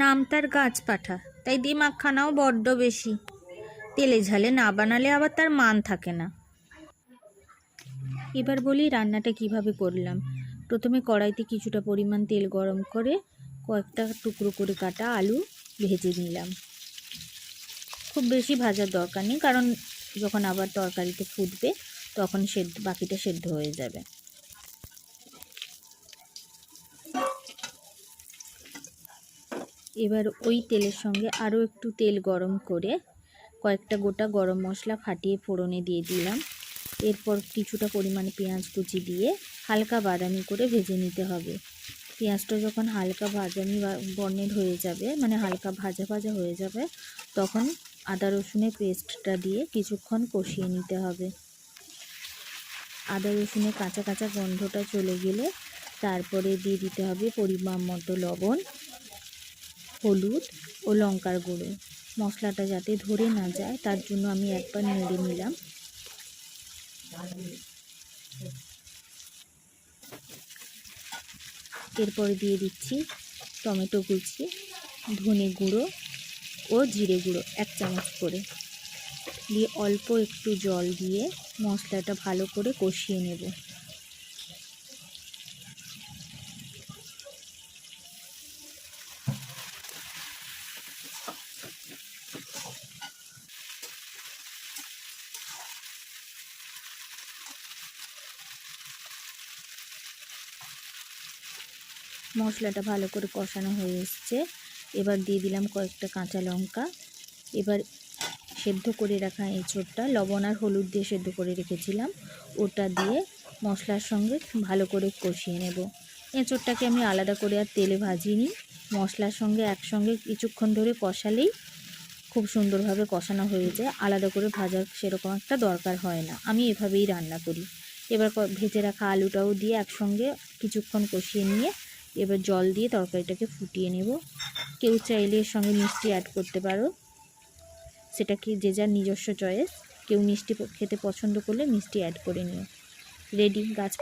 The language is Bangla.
নাম তার গাছ পাঠা, তাই দিমাগখানাও বড্ড বেশি। তেলে ঝালে না বানালে আবার তার মান থাকে না। এবার বলি রান্নাটা কীভাবে করলাম। প্রথমে কড়াইতে কিছুটা পরিমাণ তেল গরম করে কয়েকটা টুকরো করে কাটা আলু ভেজে নিলাম। খুব বেশি ভাজার দরকার নেই, কারণ যখন আবার তরকারিতে ফুটবে, তখন সেদ্ধ, বাকিটা সেদ্ধ হয়ে যাবে। এবার ওই তেলের সঙ্গে আরও একটু তেল গরম করে কয়েকটা গোটা গরম মশলা ফাটিয়ে ফোড়নে দিয়ে দিলাম। এরপর কিছুটা পরিমাণে পেঁয়াজ কুচি দিয়ে হালকা বাদামি করে ভেজে নিতে হবে। পেঁয়াজটা যখন হালকা বা- বর্ণের হয়ে যাবে মানে হালকা ভাজা ভাজা হয়ে যাবে, তখন আদা রসুনের পেস্টটা দিয়ে কিছুক্ষণ কষিয়ে নিতে হবে। আদা রসুনের কাঁচা কাঁচা গন্ধটা চলে গেলে তারপরে দিয়ে দিতে হবে পরিমাণ মতো লবণ। হলুদ ও লঙ্কার গুঁড়ো। মশলাটা যাতে ধরে না যায়, তার জন্য আমি একবার নেড়ে নিলাম। এরপরে দিয়ে দিচ্ছি টমেটো কুচি, ধনে গুঁড়ো ও জিরে গুঁড়ো এক চামচ করে। দিয়ে অল্প একটু জল দিয়ে মশলাটা ভালো করে কষিয়ে নেব। মশলাটা ভালো করে কষানো হয়ে এসছে। এবার দিয়ে দিলাম কয়েকটা কাঁচা লঙ্কা। এবার সেদ্ধ করে রাখা এঁচোড়টা লবণ আর হলুদ দিয়ে সেদ্ধ করে রেখেছিলাম। ওটা দিয়ে মশলার সঙ্গে ভালো করে কষিয়ে নেব। এঁচোড়টাকে আমি আলাদা করে আর তেলে ভাজিনি। মশলার সঙ্গে একসঙ্গে কিছুক্ষণ ধরে কষালেই খুব সুন্দরভাবে কষানো হয়ে যায়। আলাদা করে ভাজার সেরকম একটা দরকার হয় না। আমি এভাবেই রান্না করি। এবার ভেজে রাখা আলুটাও দিয়ে একসঙ্গে কিছুক্ষণ কষিয়ে নিয়ে এবার জল দিয়ে তরকারিটাকে ফুটিয়ে নেব। কেউ চাইলে এর সঙ্গে মিষ্টি অ্যাড করতে পারো। সেটা কি যে যার নিজস্ব চয়েস কেউ মিষ্টি খেতে পছন্দ করলে মিষ্টি অ্যাড করে নিও। রেডি গাছ